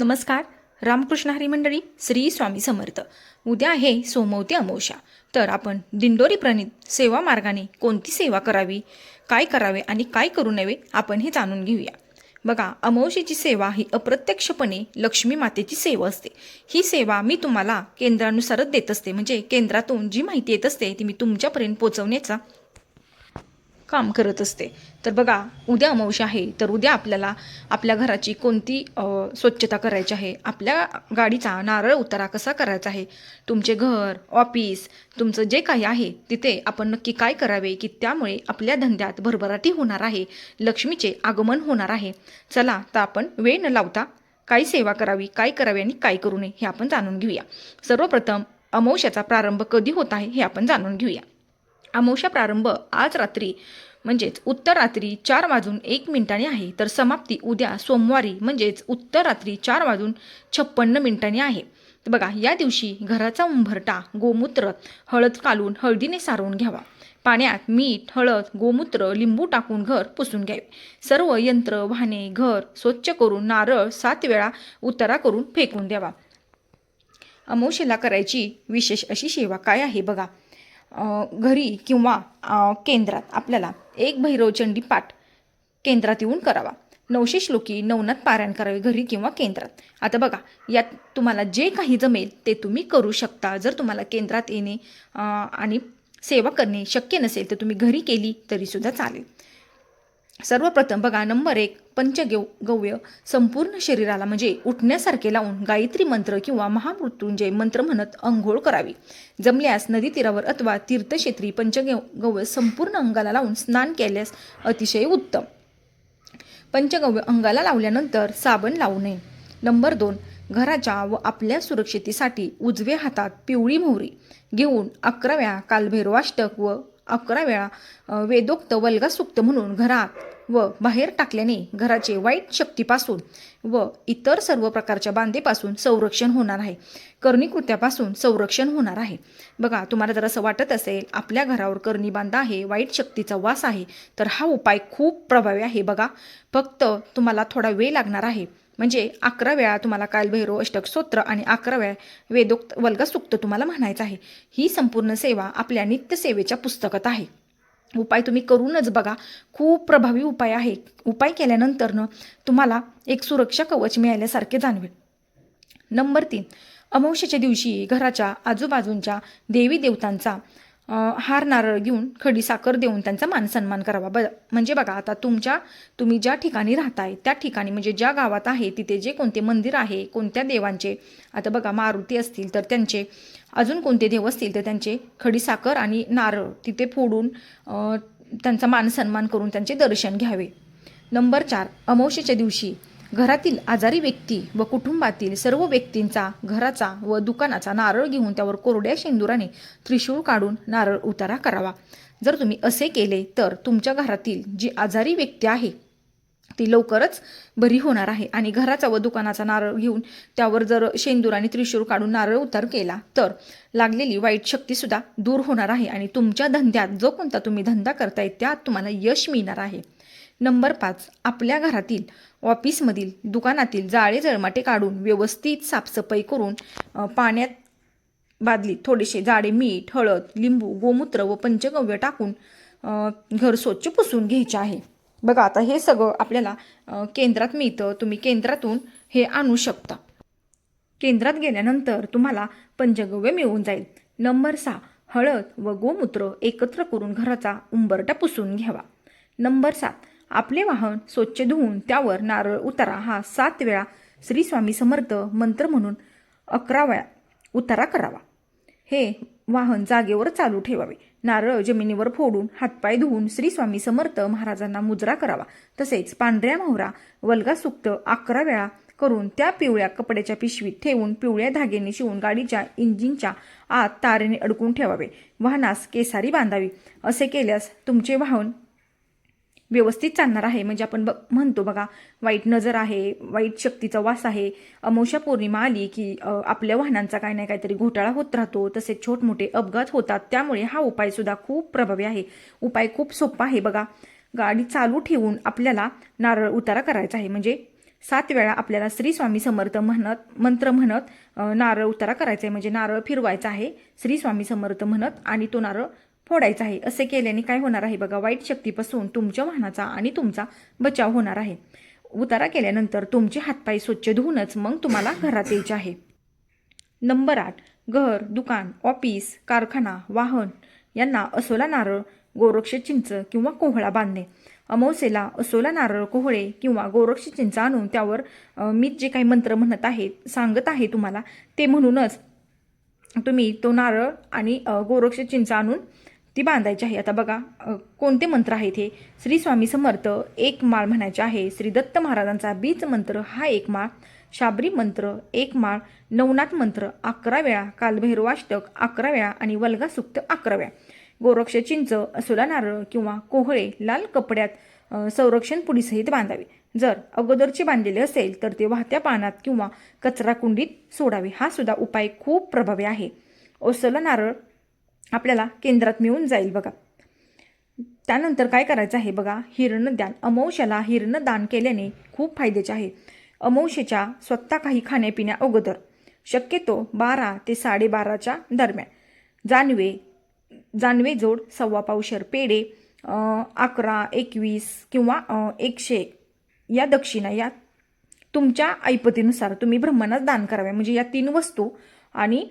नमस्कार रामकृष्ण हरी मंडळी श्री स्वामी समर्थ. उद्या आहे सोमवती अमावस्या. तर आपण दिंडोरी प्रणित सेवा मार्गाने कोणती सेवा करावी काय करावे आणि काय करू नये आपण हे जाणून घेऊया. बघा अमावशेची सेवा ही अप्रत्यक्षपणे लक्ष्मी मातेची सेवा असते. ही सेवा मी तुम्हाला केंद्रानुसारच देत असते. म्हणजे केंद्रातून जी माहिती येत असते ती मी तुमच्यापर्यंत पोहोचवण्याचा काम करत असते. तर बघा उद्या अमावस्या आहे तर उद्या आपल्याला आपल्या घराची कोणती स्वच्छता करायची आहे? आपल्या गाडीचा नारळ उतारा कसा करायचा आहे? तुमचे घर ऑफिस तुमचं जे काही आहे तिथे आपण नक्की काय करावे? की त्यामुळे आपल्या धंद्यात भरभराटी होणार आहे लक्ष्मीचे आगमन होणार आहे. चला तर आपण वेळ न लावता काय सेवा करावी काय करावी आणि काय करू नये हे आपण जाणून घेऊया. सर्वप्रथम अमावश्याचा प्रारंभ कधी होत आहे हे आपण जाणून घेऊया. अमावस्या प्रारंभ आज रात्री म्हणजेच उत्तर रात्री चार वाजून एक मिनिटांनी आहे. तर समाप्ती उद्या सोमवारी म्हणजेच उत्तर रात्री चार वाजून छप्पन्न मिनिटांनी आहे. तर बघा या दिवशी घराचा उंभरटा गोमूत्र हळद कालून हळदीने सारवून घ्यावा. पाण्यात मीठ हळद गोमूत्र लिंबू टाकून घर पुसून घ्यावे. सर्व यंत्र वाहने घर स्वच्छ करून नारळ सात वेळा उतारा करून फेकून द्यावा. अमोशेला करायची विशेष अशी सेवा काय आहे बघा. घरी किंवा केंद्रात आपल्याला एक भैरवचंडी पाठ केंद्रात येऊन करावा. नऊशे श्लोकी नवनाथ पारायण करावे घरी किंवा केंद्रात. आता बघा यात तुम्हाला जे काही जमेल ते तुम्ही करू शकता. जर तुम्हाला केंद्रात येणे आणि सेवा करणे शक्य नसेल तर तुम्ही घरी केली तरीसुद्धा चालेल. सर्वप्रथम बघा नंबर एक पंचगव गव्य संपूर्ण शरीराला म्हणजे उठण्यासारखे लावून गायत्री मंत्र किंवा महामृत्युंजय मंत्र म्हणत अंघोळ करावी. जमल्यास नदी तीरावर अथवा तीर्थक्षेत्री पंचगव गव्य संपूर्ण अंगाला लावून स्नान केल्यास अतिशय उत्तम. पंचगव्य अंगाला लावल्यानंतर साबण लावू नये. नंबर दोन घराच्या व आपल्या सुरक्षितेसाठी उजव्या हातात पिवळी मोहरी घेऊन अकराव्या कालभैरवाष्टक व अकरा वेळा वेदोक्त वल्गासुक्त म्हणून घरात व बाहेर टाकल्याने घराचे वाईट शक्तीपासून व इतर सर्व प्रकारच्या बांधेपासून संरक्षण होणार आहे. कर्णीकृत्यापासून संरक्षण होणार आहे. बघा तुम्हाला जर असं वाटत असेल आपल्या घरावर कर्णी बांधा आहे वाईट शक्तीचा वास आहे तर हा उपाय खूप प्रभावी आहे. बघा फक्त तुम्हाला थोडा वेळ लागणार आहे. म्हणजे अकरा वेळा तुम्हाला कालभैरव अष्टक स्तोत्र आणि अकरा वेळा वेदोक्त वर्गसूक्त तुम्हाला म्हणायचं आहे. ही संपूर्ण सेवा आपल्या नित्यसेवेच्या पुस्तकात आहे. उपाय तुम्ही करूनच बघा. खूप प्रभावी उपाय आहे. उपाय केल्यानंतरनं तुम्हाला एक सुरक्षा कवच मिळाल्यासारखे जाणवेल. नंबर तीन. अमावस्येच्या दिवशी घराच्या आजूबाजूंच्या देवी देवतांचा हार नारळ घेऊन खडी साखर देऊन त्यांचा मानसन्मान करावा. ब म्हणजे बघा आता तुमच्या तुम्ही ज्या ठिकाणी राहताय त्या ठिकाणी म्हणजे ज्या गावात आहे तिथे जे कोणते मंदिर आहे कोणत्या देवांचे आता बघा मारुती असतील तर त्यांचे अजून कोणते देव असतील तर त्यांचे खडी साखर आणि नारळ तिथे फोडून त्यांचा मानसन्मान करून त्यांचे दर्शन घ्यावे. नंबर चार अमावशीच्या दिवशी घरातील आजारी व्यक्ती व कुटुंबातील सर्व व्यक्तींचा घराचा व दुकानाचा नारळ घेऊन त्यावर कोरड्या शेंदुराने त्रिशूळ काढून नारळ उतारा करावा. जर तुम्ही असे केले तर तुमच्या घरातील जी आजारी व्यक्ती आहे ती लवकरच बरी होणार आहे आणि घराचा व दुकानाचा नारळ घेऊन त्यावर जर शेंदूर आणि त्रिशूर काढून नारळ उतार केला तर लागलेली वाईट शक्तीसुद्धा दूर होणार आहे आणि तुमच्या धंद्यात जो कोणता तुम्ही धंदा करताय त्यात तुम्हाला यश मिळणार आहे. नंबर पाच आपल्या घरातील ऑफिसमधील दुकानातील जाळे जळमाटे काढून व्यवस्थित साफसफाई करून पाण्यात बादलीत थोडेसे जाडे मीठ हळद लिंबू गोमूत्र व पंचगव्य टाकून घर स्वच्छ पुसून घ्यायचे आहे. बघा आता हे सगळं आपल्याला केंद्रात मिळतं. तुम्ही केंद्रातून हे आणू शकता. केंद्रात गेल्यानंतर तुम्हाला पंचगव्य मिळून जाईल. नंबर सहा हळद व गोमूत्र एकत्र करून घराचा उंबरटा पुसून घ्यावा. नंबर सात आपले वाहन स्वच्छ धुवून त्यावर नारळ उतारा हा सात वेळा श्री स्वामी समर्थ मंत्र म्हणून अकरा वेळा उतारा करावा. हे वाहन जागेवर चालू ठेवावे. नारळ जमिनीवर फोडून हातपाय धुवून श्री स्वामी समर्थ महाराजांना मुजरा करावा. तसेच पांढऱ्या मोहरा वल्गा सुक्त अकरा वेळा करून त्या पिवळ्या कपड्याच्या पिशवीत ठेवून पिवळ्या धाग्याने शिवून गाडीच्या इंजिनच्या आत तारेने अडकून ठेवावे. वाहनास केसारी बांधावी. असे केल्यास तुमचे वाहन व्यवस्थित चालणार आहे. म्हणजे आपण ब म्हणतो बघा वाईट नजर आहे वाईट शक्तीचा वास आहे. अमोशा पौर्णिमा आली की आपल्या वाहनांचा काही ना काहीतरी घोटाळा होत राहतो. तसेच छोटमोठे अपघात होतात. त्यामुळे हा उपाय सुद्धा खूप प्रभावी आहे. उपाय खूप सोपा आहे बघा. गाडी चालू ठेवून आपल्याला नारळ उतारा करायचा आहे. म्हणजे सात वेळा आपल्याला श्री स्वामी समर्थ म्हणत मंत्र म्हणत नारळ उतारा करायचा आहे. म्हणजे नारळ फिरवायचा आहे श्री स्वामी समर्थ म्हणत आणि तो नारळ फोडायचा आहे. असे केल्याने काय होणार आहे बघा वाईट शक्तीपासून तुमच्या वाहनाचा आणि तुमचा बचाव होणार आहे. उतारा केल्यानंतर तुमचे हातपाय स्वच्छ धुवूनच मग तुम्हाला घरात यायचे आहे. नंबर आठ घर दुकान ऑफिस कारखाना वाहन यांना असोला नारळ गोरक्ष चिंच किंवा कोहळा बांधणे. अमावस्येला असोला नारळ कोहळे किंवा गोरक्ष चिंच आणून त्यावर मी जे काही मंत्र म्हणत आहे सांगत आहे तुम्हाला ते म्हणूनच तुम्ही तो नारळ आणि गोरक्ष चिंच आणून ती बांधायची आहे. आता बघा कोणते मंत्र आहेत हे? श्री स्वामी समर्थ एक माळ म्हणायचे आहे. श्री दत्त महाराजांचा बीज मंत्र हा एक माळ. शाबरी मंत्र एक माळ. नवनाथ मंत्र अकरा वेळा. कालभैरवाष्टक अकरा वेळा. आणि वल्गा सुक्त अकरा वेळा. गोरक्ष चिंच असोला नारळ किंवा कोहळे लाल कपड्यात संरक्षण पुडीसहित बांधावे. जर अगोदरचे बांधलेले असेल तर ते वाहत्या पाण्यात किंवा कचरा कुंडीत सोडावे. हा सुद्धा उपाय खूप प्रभावी आहे. ओसला नारळ आपल्याला केंद्रात मिळून जाईल बघा. त्यानंतर काय करायचं आहे बघा हिरणदान अमौशाला हिरणदान केल्याने खूप फायद्याचे आहे. अमौशेच्या स्वतः काही खाण्यापिण्या अगोदर. शक्यतो बारा ते साडेबाराच्या दरम्यान. जानवे जानवे जोड सव्वा पावशर पेढे अकरा एकवीस किंवा एकशे या दक्षिणा या तुमच्या ऐपतीनुसार तुम्ही ब्रह्मणास दान करावे. म्हणजे या तीन वस्तू आणि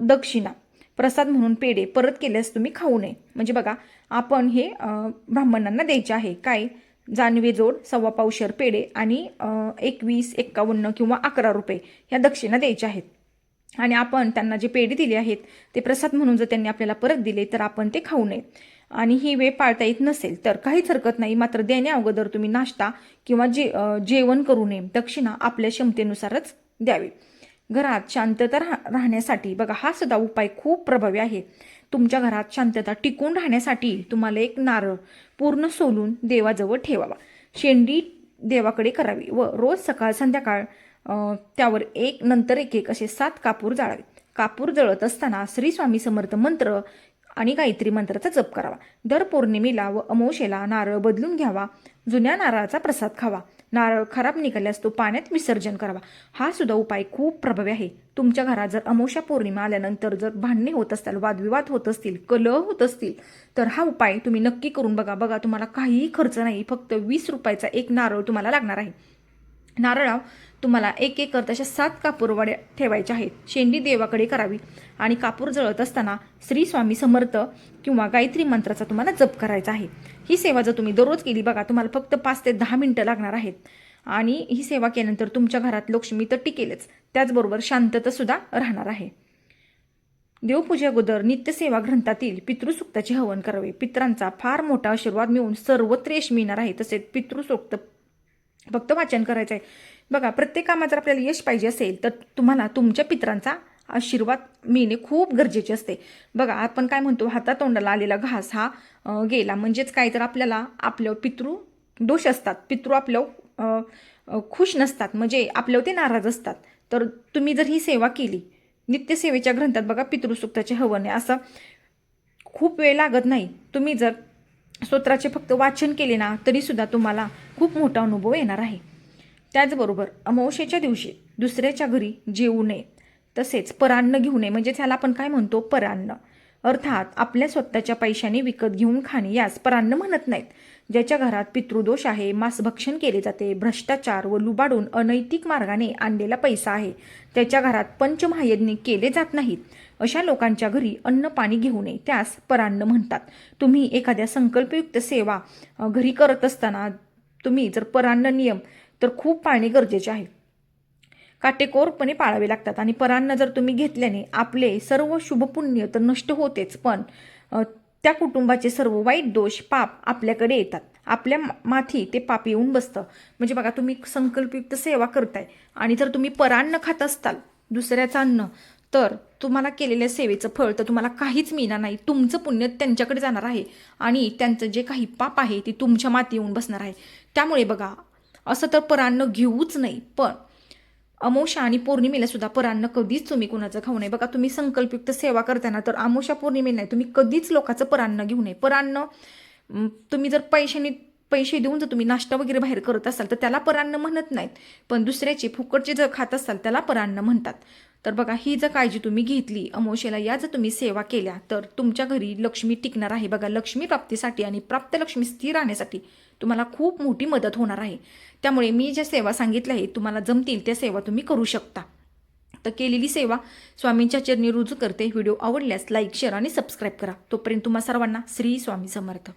दक्षिणा. प्रसाद म्हणून पेढे परत केल्यास तुम्ही खाऊ नये. म्हणजे बघा आपण हे ब्राह्मणांना द्यायचे आहे. काय? जानवे जोड सव्वा पावशर पेढे आणि एकवीस एक्कावन्न किंवा अकरा रुपये ह्या दक्षिणा द्यायच्या आहेत. आणि आपण त्यांना जे पेढे दिले आहेत ते प्रसाद म्हणून जर त्यांनी आपल्याला परत दिले तर आपण ते खाऊ नये. आणि ही वेळ पाळता येत नसेल तर काहीच हरकत नाही. मात्र देण्या अगोदर तुम्ही नाश्ता किंवा जे जेवण करू नये. दक्षिणा आपल्या क्षमतेनुसारच द्यावी. घरात शांतता राह राहण्यासाठी. बघा हा सुद्धा उपाय खूप प्रभावी आहे. तुमच्या घरात शांतता टिकून राहण्यासाठी तुम्हाला एक नारळ पूर्ण सोलून देवाजवळ ठेवावा. शेंडी देवाकडे करावी व रोज सकाळ संध्याकाळ त्यावर एक नंतर एक एक असे सात कापूर जाळावे. कापूर जळत असताना श्री स्वामी समर्थ मंत्र आणि गायत्री मंत्राचा जप करावा. दर पौर्णिमेला व अमावशेला नारळ बदलून घ्यावा. जुन्या नारळाचा प्रसाद खावा. नारळ खराब निघाल्यास तो पाण्यात विसर्जन करावा. हा सुद्धा उपाय खूप प्रभावी आहे. तुमच्या घरात जर अमोशा पौर्णिमा आल्यानंतर जर भांडणे होत असतील वादविवाद होत असतील कलह होत असतील तर हा उपाय तुम्ही नक्की करून बघा. बघा तुम्हाला काहीही खर्च नाही. फक्त वीस रुपयाचा एक नारळ तुम्हाला लागणार आहे. नारळाव तुम्हाला एक एक करत अशा सात कापूरवाड्या ठेवायच्या आहेत. शेंडी देवाकडे करावी. आणि कापूर जळत असताना श्री स्वामी समर्थ किंवा गायत्री मंत्राचा तुम्हाला जप करायचा आहे. ही सेवा जर तुम्ही दररोज केली बघा तुम्हाला फक्त पाच ते दहा मिनटं लागणार आहेत. आणि ही सेवा केल्यानंतर तुमच्या घरात लक्ष्मी तर टिकेलच त्याचबरोबर शांततासुद्धा राहणार आहे. देवपूजा अगोदर नित्यसेवा ग्रंथातील पितृसूक्ताचे हवन करावे. पित्रांचा फार मोठा आशीर्वाद मिळून सर्वत्र यश मिळणार आहे. तसेच पितृसूक्त फक्त वाचन करायचं आहे बघा प्रत्येक कामात जर आपल्याला यश पाहिजे असेल तर तुम्हाला तुमच्या पित्रांचा आशीर्वाद मिळणे खूप गरजेचे असते. बघा आपण काय म्हणतो हातातोंडाला आलेला घास हा गेला. म्हणजेच काय तर आपल्याला आपलं पितृ दोष असतात. पितृ आपलं खुश नसतात. म्हणजे आपल्यावर ते नाराज असतात. तर तुम्ही जर ही सेवा केली नित्यसेवेच्या ग्रंथात बघा पितृसुक्ताचे हवन. आहे असं खूप वेळ लागत नाही. तुम्ही जर स्तोत्राचे फक्त वाचन केले ना तरीसुद्धा तुम्हाला खूप मोठा अनुभव येणार आहे. त्याचबरोबर अमावस्येच्या दिवशी दुसऱ्याच्या घरी जेवू नये तसेच परान्न घेऊ नये म्हणजे त्याला आपण काय म्हणतो? परान्न. अर्थात आपल्या स्वतःच्या पैशाने विकत घेऊन खाणे यास परान्न म्हणत नाहीत. ज्याच्या घरात पितृदोष आहे मांसभक्षण केले जाते भ्रष्टाचार व लुबाडून अनैतिक मार्गाने आणलेला पैसा आहे त्याच्या घरात पंचमहायज्ञ केले जात नाहीत. अशा लोकांच्या घरी अन्न पाणी घेऊ नये त्यास परान्न म्हणतात. तुम्ही एखाद्या संकल्पयुक्त सेवा घरी करत असताना तुम्ही जर परान्न नियम तर खूप पाळणे गरजेचे आहे. काटेकोरपणे पाळावे लागतात आणि परान्न जर तुम्ही घेतल्याने आपले सर्व शुभपुण्य तर नष्ट होतेच पण त्या कुटुंबाचे सर्व वाईट दोष पाप आपल्याकडे येतात. आपल्या माथी ते पाप येऊन बसतं. म्हणजे बघा तुम्ही संकल्पयुक्त सेवा करताय आणि जर तुम्ही परान्न खात असताल दुसऱ्याचं अन्न तर तुम्हाला केलेल्या सेवेचं फळ तर तुम्हाला काहीच मिळणार नाही. तुमचं पुण्य त्यांच्याकडे जाणार आहे आणि त्यांचं जे काही पाप आहे ते तुमच्या माती येऊन बसणार आहे. त्यामुळे बघा असं तर परान्न घेऊच नाही पण अमोशा आणि पौर्णिमेला सुद्धा परान्न कधीच तुम्ही कुणाचं खाऊ नये. बघा तुम्ही संकल्पयुक्त सेवा करताना तर अमोशा पौर्णिमेला नाही तुम्ही कधीच लोकांचं परान्न घेऊ नये. परान्न तुम्ही जर पैशाने पैसे देऊन जर तुम्ही नाश्ता वगैरे बाहेर करत असाल तर त्याला परान्न म्हणत नाहीत. पण दुसऱ्याचे फुकटचे जर खात असाल त्याला परान्न म्हणतात. तर बघा ही जर काळजी तुम्ही घेतली अमोशेला या जर तुम्ही सेवा केल्या तर तुमच्या घरी लक्ष्मी टिकणार आहे. बघा लक्ष्मी प्राप्तीसाठी आणि प्राप्त लक्ष्मी स्थिर राहण्यासाठी तुम्हाला खूप मोठी मदत होणार आहे. त्यामुळे मी ज्या सेवा सांगितल्या आहेत तुम्हाला जमतील त्या सेवा तुम्ही करू शकता. तर केलेली सेवा स्वामींच्या चरणी रुजू करते. व्हिडिओ आवडल्यास लाईक शेअर आणि सबस्क्राईब करा. तोपर्यंत तुम्हा सर्वांना श्री स्वामी समर्थ.